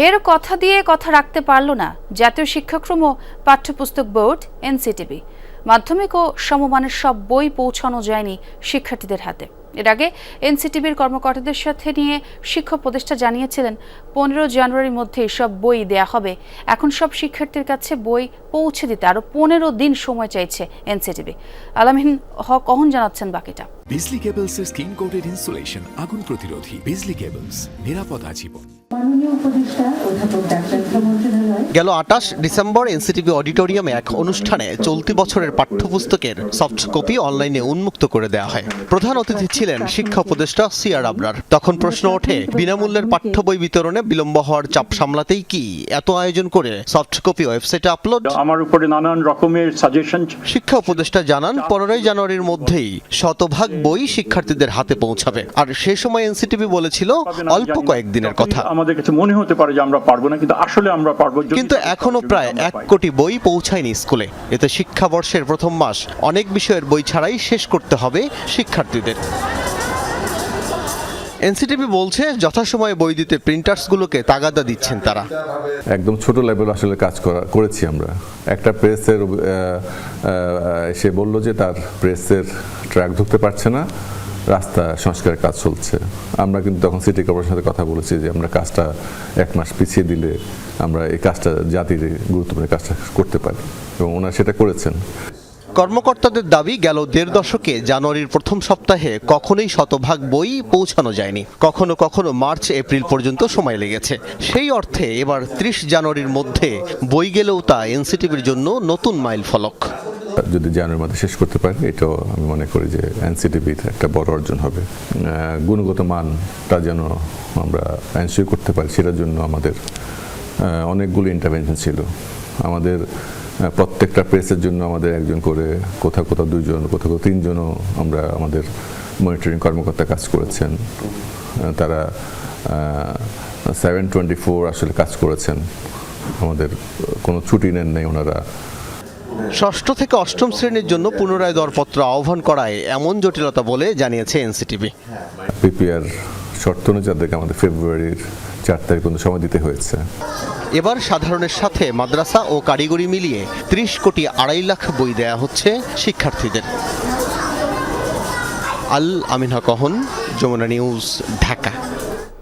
ফের কথা দিয়ে কথা রাখতে পারল না জাতীয় শিক্ষাক্রম ও পাঠ্যপুস্তক বোর্ড, এনসিটিবি। মাধ্যমিক ও সমমানের সব বই পৌঁছানো যায়নি শিক্ষার্থীদের হাতে। এর আগে এনসিটিভির কর্মকর্তাদের সাথে নিয়ে শিক্ষক উপদেষ্টা জানিয়েছিলেন পনেরো জানুয়ারির মধ্যে সব বই দেয়া হবে। এখন সব শিক্ষার্থীর কাছে বই পৌঁছে দিতে আরও পনেরো দিন সময় চাইছে এনসিটিভি। আলামিন হক অহন জানাচ্ছেন বাকিটা। বিজলি কেবলসের স্কিন কোটেড ইনসুলেশন আগুন প্রতিরোধী। বিজলি কেবলস নিরাপদ আজীবন। মাননীয় উপদেষ্টা অধ্যাপক ডাক্তার গেল আটাশ ডিসেম্বর এনসিটিভি অডিটোরিয়ামে এক অনুষ্ঠানে চলতি বছরের পাঠ্যপুস্তকের সফট কপি অনলাইনে উন্মুক্ত করে দেওয়া হয়। প্রধান অতিথি ছিলেন শিক্ষা উপদেষ্টা সিআর আবরার। তখন প্রশ্ন ওঠে বিনামূল্যের পাঠ্য বই বিতরণে বিলম্ব হওয়ার চাপ সামলাতেই কি এত আয়োজন করে সফট কপি ওয়েবসাইটে আপলোড? আমার উপরে নানান রকমের সাজেশন শিক্ষা উপদেষ্টা জানান পনেরোই জানুয়ারির মধ্যেই শতভাগ বই শিক্ষার্থীদের হাতে পৌঁছাবে। আর সে সময় এনসিটিভি বলেছিল অল্প কয়েকদিনের কথা। আমাদের কাছে মনে হতে পারে যে আমরা পারব না কিন্তু আসলে আমরা পারব। কিন্তু এখনও প্রায় এক কোটি বই পৌঁছায়নি স্কুলে। এতে শিক্ষাবর্ষের প্রথম মাস। অনেক বিষয়ের বই ছাড়াই শেষ করতে হবে শিক্ষার্থীদের। এনসিটিভি বলছে যথাসময়ে বই দিতে প্রিন্টার্সগুলোকে তাগাদা দিচ্ছেন তারা। একদম ছোট লেভেল আসলে কাজ করা করেছি আমরা। একটা প্রেসের সে বলল যে তার প্রেসের ট্র্যাক ধরতে পারছে না। রাস্তা সংস্কারের কাজ চলছে। আমরা কিন্তু তখন সিটি কর্পোরেশনের সাথে কথা বলেছি যে আমরা কাজটা এক মাস পিছিয়ে দিলে আমরা এই কাজটা জাতির গুরুত্বপূর্ণ কাজটা করতে পারি এবং ওনারা সেটা করেছেন। কর্মকর্তাদের দাবি, গেল দেড় দশকে জানুয়ারির প্রথম সপ্তাহে কখনোই শতভাগ বই পৌঁছানো যায়নি। কখনো কখনো মার্চ, এপ্রিল পর্যন্ত সময় লেগেছে। সেই অর্থে এবার ত্রিশ জানুয়ারির মধ্যে বই গেলেও তা এনসিটিভির জন্য নতুন মাইল ফলক। যদি জানুয়ারির মধ্যে শেষ করতে পারি এটাও আমি মনে করি যে এনসিটিভির একটা বড় অর্জন হবে। গুণগত মানটা যেন আমরা এনশিওর করতে পারি, সেটার জন্য আমাদের অনেকগুলো ইন্টারভেনশন ছিল। আমাদের প্রত্যেকটা প্রেসের জন্য আমাদের একজন করে কোথাও কোথাও দুজন, কোথাও কোথাও তিনজনও আমরা আমাদের মনিটরিং কর্মকর্তা কাজ করেছেন। তারা সেভেন টোয়েন্টি ফোর আসলে কাজ করেছেন। আমাদের কোনো ছুটি নেন নেই ওনারা। ষষ্ঠ থেকে অষ্টম শ্রেণির জন্য পুনরায় দরপত্র আহ্বান করায় এমন জটিলতা বলে জানিয়েছে এনসিটিভি। পিপিআর শর্ত অনুযায়ী আমাদের ফেব্রুয়ারির চার তারিখ পর্যন্ত সময় দিতে হয়েছে। এবার সাধারণের সাথে মাদ্রাসা ও কারিগরি মিলিয়ে ত্রিশ কোটি আড়াই লাখ বই দেয়া হচ্ছে শিক্ষার্থীদের। আল আমিনা কহন যমুনা নিউজ ঢাকা।